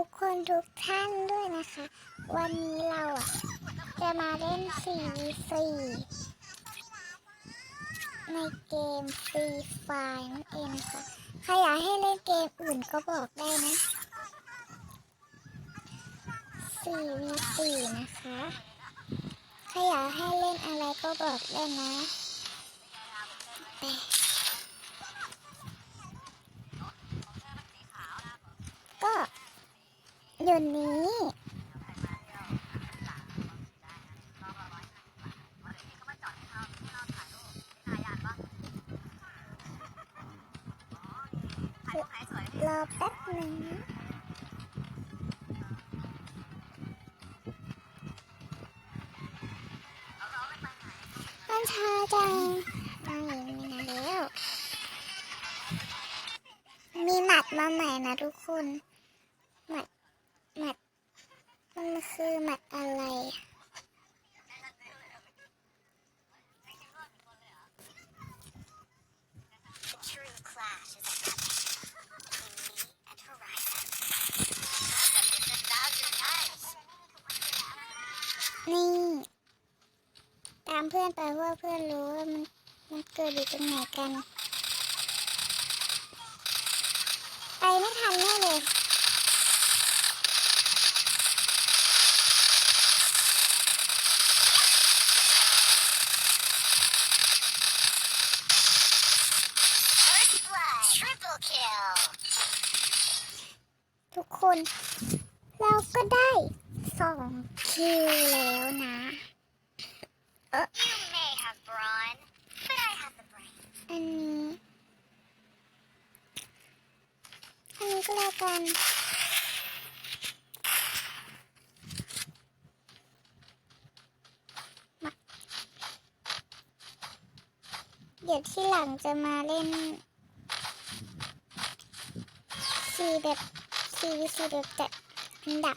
ทุกคนทุกท่านด้วยนะคะ วันนี้เราอะ จะมาเล่น 4v4 ในเกมฟรีไฟนั่นเองนะคะใครอยากให้เล่นเกมอื่นก็บอกได้นะ 4v4 นะคะใครอยากให้เล่นอะไรก็บอกได้นะแต่ก็ เดี๋ยวนี้ รอแป๊บหนึ่งนะมันชาจังมาอย่างนี้นะแล้ว มีหมัดมาใหม่นะทุกคน มันคือหมัดอะไร The true clash is a between me and Horizon. I've done this a thousand times. นี่ ตามเพื่อนไปว่าเพื่อนรู้ว่ามันมันเกิดอยู่ตรงไหนกัน ทุกคน เราก็ได้สองคิวแล้วนะ You may have brawn, but I have the brain. อันนี้อันนี้ก็แล้วกันมาเดี๋ยวที่หลังจะมาเล่นสีแบบ สีวิสีแบบจัดอันดับ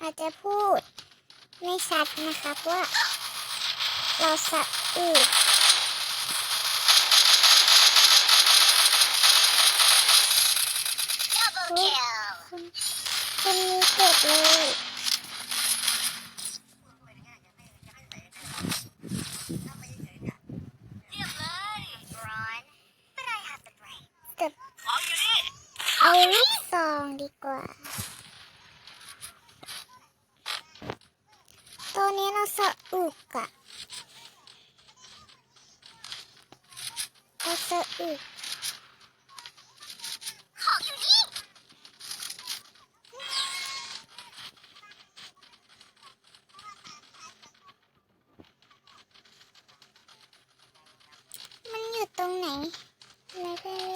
อาจจะพูดไม่ชัดนะคะเพราะว่าเราสะอึก Double kill. คนคนนี้เก็บเลย เอาลูกซองดีกว่าตอนนี้เราสะอึกอะเราสะอึกของอยู่นี่มันอยู่ตรงไหนไม่ได้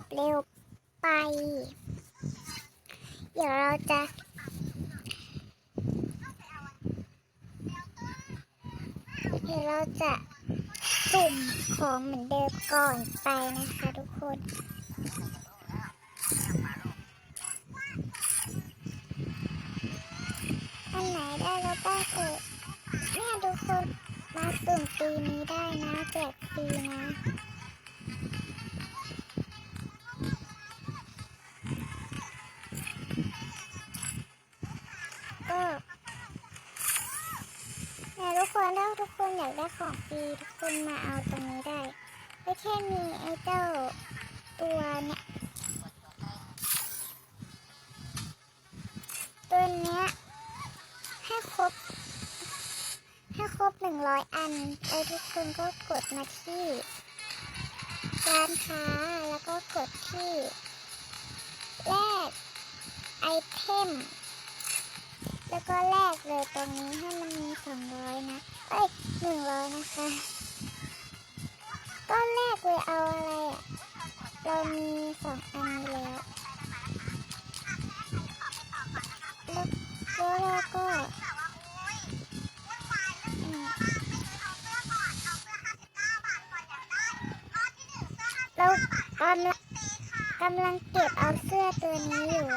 บเร็วไป เดี๋ยวเราจะเดี๋ยวเราจะสุ่มของเหมือนเดิมก่อนไปนะคะทุกคนอันไหนได้แล้วบ้างเออเนี่ยทุกคนมาสุ่มปีนี้ได้นะแจกฟรีนะ คนอยากได้ของฟรีทุกคนมาเอาตรงนี้ได้ไม่แค่มีไอ้เจ้าตัวเนี่ยตัวเนี้ยให้ครบ ให้ครบหนึ่งร้อยอันแล้วทุกคนก็กดมาที่ร้านค้าแล้วก็กดที่แลกไอเทม แล้วก็แลกเลยตรงนี้ให้มัน หนึ่งร้อยนะคะก้อนแรกเลยเอาอะไรอะ เรามีสองอันแล้วแล้วเราก็เรากำลังกำลังเก็บเอาเสื้อตัวนี้อยู่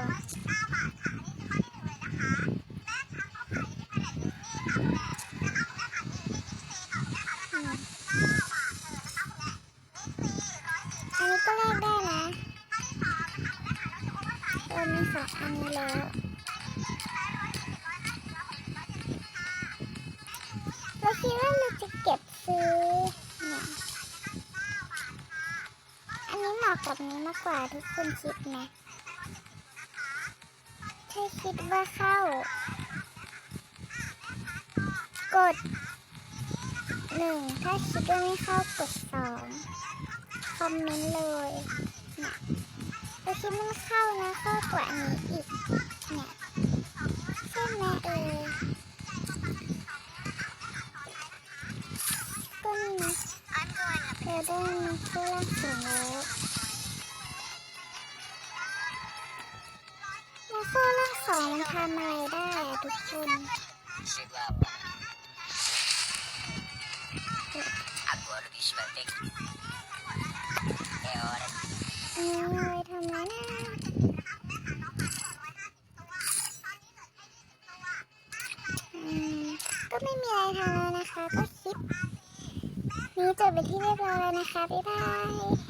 เออมีสองอันนี้แล้วเราคิดว่าเราจะเก็บซื้อเนี่ยอันนี้เหมาะกับนี้มากกว่าทุกคนคิดนะถ้าคิดว่าเข้า กดหนึ่งถ้าคิดว่าไม่เข้ากดสองคอมเมนต์เลยเนี่ย เราคิดว่าไม่เข้านะเข้ากว่านี้อีกเนี่ยใช่ไหมเออก็นี่นะเธอได้มาคู่ล่างสูงแล้วแล้วคู่ล่างสองมันทำอะไรได้อะทุกคน Sigla Agora o bicho vai pegar. É hora. อันนี้ เอาไว้ทำไรนะก็ไม่มีอะไรทำแล้วนะคะ ก็คลิป นี้จบไปนที่เรียบร้อยแล้วนะคะ บ๊ายบาย